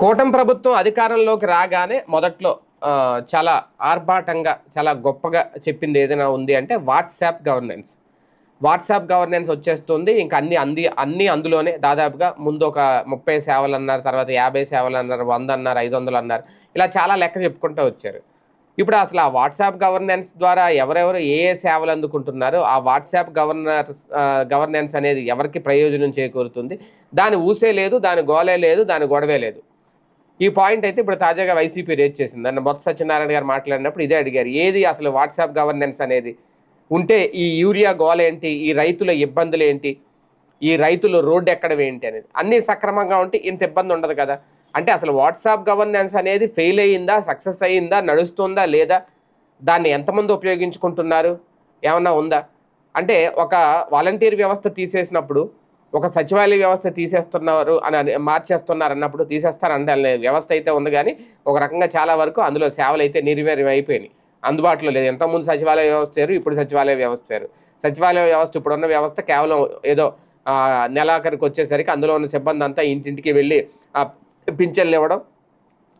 కూటమి ప్రభుత్వం అధికారంలోకి రాగానే మొదట్లో చాలా ఆర్భాటంగా చాలా గొప్పగా చెప్పింది ఏదైనా ఉంది అంటే వాట్సాప్ గవర్నెన్స్. వాట్సాప్ గవర్నెన్స్ వచ్చేస్తుంది ఇంకా అన్ని అంది అన్ని అందులోనే దాదాపుగా ముందు ఒక ముప్పై సేవలు అన్నారు తర్వాత యాభై సేవలు అన్నారు వంద అన్నారు ఐదు వందలు అన్నారు. ఇలా చాలా లెక్క చెప్పుకుంటూ వచ్చారు. ఇప్పుడు అసలు ఆ వాట్సాప్ గవర్నెన్స్ ద్వారా ఎవరెవరు ఏ ఏ సేవలు అందుకుంటున్నారు ఆ వాట్సాప్ గవర్నర్స్ గవర్నెన్స్ అనేది ఎవరికి ప్రయోజనం చేకూరుతుంది? దాని ఊసే లేదు దాని గోలే లేదు దాని గొడవే లేదు. ఈ పాయింట్ అయితే ఇప్పుడు తాజాగా వైసీపీ రేజ్ చేసింది. దాన్ని బొత్స సత్యనారాయణ గారు మాట్లాడినప్పుడు ఇదే అడిగారు. ఏది అసలు వాట్సాప్ గవర్నెన్స్ అనేది? ఉంటే ఈ యూరియా గోలేంటి? ఈ రైతుల ఇబ్బందులు ఏంటి? ఈ రైతులు రోడ్డు ఎక్కడం ఏంటి అనేది? అన్నీ సక్రమంగా ఉంటే ఇంత ఇబ్బంది ఉండదు కదా. అంటే అసలు వాట్సాప్ గవర్నెన్స్ అనేది ఫెయిల్ అయ్యిందా? సక్సెస్ అయ్యిందా? నడుస్తుందా? లేదా? దాన్ని ఎంతమంది ఉపయోగించుకుంటున్నారు? ఏమన్నా ఉందా? అంటే ఒక వాలంటీర్ వ్యవస్థ తీసేసినప్పుడు ఒక సచివాలయ వ్యవస్థ తీసేస్తున్నారు అని మార్చేస్తున్నారు అన్నప్పుడు తీసేస్తారంటే అనే వ్యవస్థ అయితే ఉంది కానీ ఒక రకంగా చాలా వరకు అందులో సేవలు అయితే నిర్వీర్యం అయిపోయినాయి అందుబాటులో లేదు. ఎంతమంది సచివాలయ వ్యవస్థ వేరు ఇప్పుడు సచివాలయ వ్యవస్థ వేరు సచివాలయ వ్యవస్థ ఇప్పుడున్న వ్యవస్థ కేవలం ఏదో నెలాఖరికి వచ్చేసరికి అందులో ఉన్న సిబ్బంది అంతా ఇంటింటికి వెళ్ళి పింఛన్లు ఇవ్వడం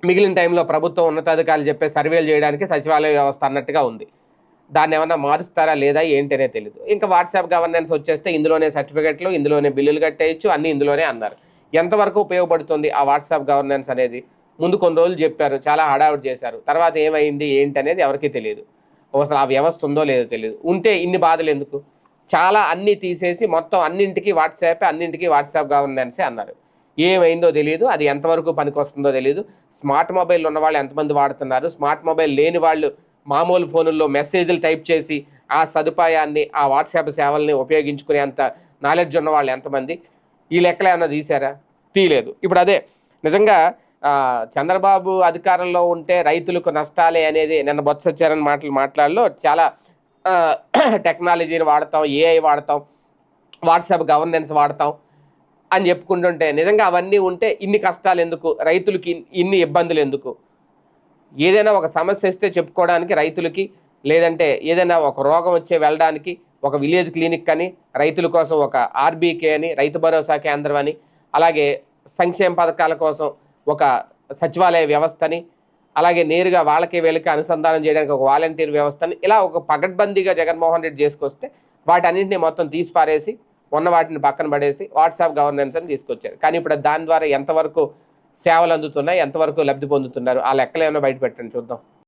మిగిలిన టైంలో ప్రభుత్వం ఉన్నతాధికారులు చెప్పే సర్వేలు చేయడానికి సచివాలయ వ్యవస్థ అన్నట్టుగా ఉంది. దాన్ని ఏమన్నా మారుస్తారా లేదా ఏంటనే తెలియదు ఇంకా వాట్సాప్ గవర్నెన్స్ వచ్చేస్తే ఇందులోనే సర్టిఫికెట్లు ఇందులోనే బిల్లులు కట్టేయచ్చు అన్ని ఇందులోనే అన్నారు. ఎంతవరకు ఉపయోగపడుతుంది ఆ వాట్సాప్ గవర్నెన్స్ అనేది? ముందు కొన్ని రోజులు చెప్పారు చాలా హడావుడి చేశారు. తర్వాత ఏమైంది ఏంటి అనేది ఎవరికీ తెలియదు అసలు ఆ వ్యవస్థ ఉందో లేదో తెలియదు ఉంటే ఇన్ని బాధలు ఎందుకు? చాలా అన్ని తీసేసి మొత్తం అన్నింటికి వాట్సాప్ అన్నింటికి వాట్సాప్ గవర్నెన్సే అన్నారు. ఏమైందో తెలియదు అది ఎంతవరకు పనికొస్తుందో తెలియదు స్మార్ట్ మొబైల్ ఉన్న వాళ్ళు ఎంతమంది వాడుతున్నారు? స్మార్ట్ మొబైల్ లేని వాళ్ళు మామూలు ఫోనుల్లో మెసేజ్లు టైప్ చేసి ఆ సదుపాయాన్ని ఆ వాట్సాప్ సేవల్ని ఉపయోగించుకునే అంత నాలెడ్జ్ ఉన్న వాళ్ళు ఎంతమంది? ఈ లెక్కలు ఏమన్నా తీశారా? తీయలేదు ఇప్పుడు అదే నిజంగా చంద్రబాబు అధికారంలో ఉంటే రైతులకు నష్టాలే అనేది నిన్న బొత్స మాటలు మాట్లాడలో చాలా టెక్నాలజీని వాడతాం ఏఐ వాడతాం వాట్సాప్ గవర్నెన్స్ వాడతాం అని చెప్పుకుంటుంటే నిజంగా అవన్నీ ఉంటే ఇన్ని కష్టాలు ఎందుకు? రైతులకి ఇన్ని ఇబ్బందులు ఎందుకు? ఏదైనా ఒక సమస్య వస్తే చెప్పుకోవడానికి రైతులకి లేదంటే ఏదైనా ఒక రోగం వచ్చే వెళ్ళడానికి ఒక విలేజ్ క్లినిక్ అని రైతుల కోసం ఒక ఆర్బీకే అని రైతు భరోసా కేంద్రం అని అలాగే సంక్షేమ పథకాల కోసం ఒక సచివాలయ వ్యవస్థని అలాగే నేరుగా వాళ్ళకి వీళ్ళకి అనుసంధానం చేయడానికి ఒక వాలంటీర్ వ్యవస్థని ఇలా ఒక పగడ్బందీగా జగన్మోహన్ రెడ్డి చేసుకొస్తే వాటన్నింటినీ మొత్తం తీసి పారేసి ఉన్న వాటిని పక్కన పడేసి వాట్సాప్ గవర్నెన్స్ అని తీసుకొచ్చారు. కానీ ఇప్పుడు దాని ద్వారా ఎంతవరకు సేవలు అందుతున్నాయి. ఎంతవరకు లబ్ధి పొందుతున్నారు? ఆ లెక్కలు ఏమైనా బయట పెట్టండి. చూద్దాం.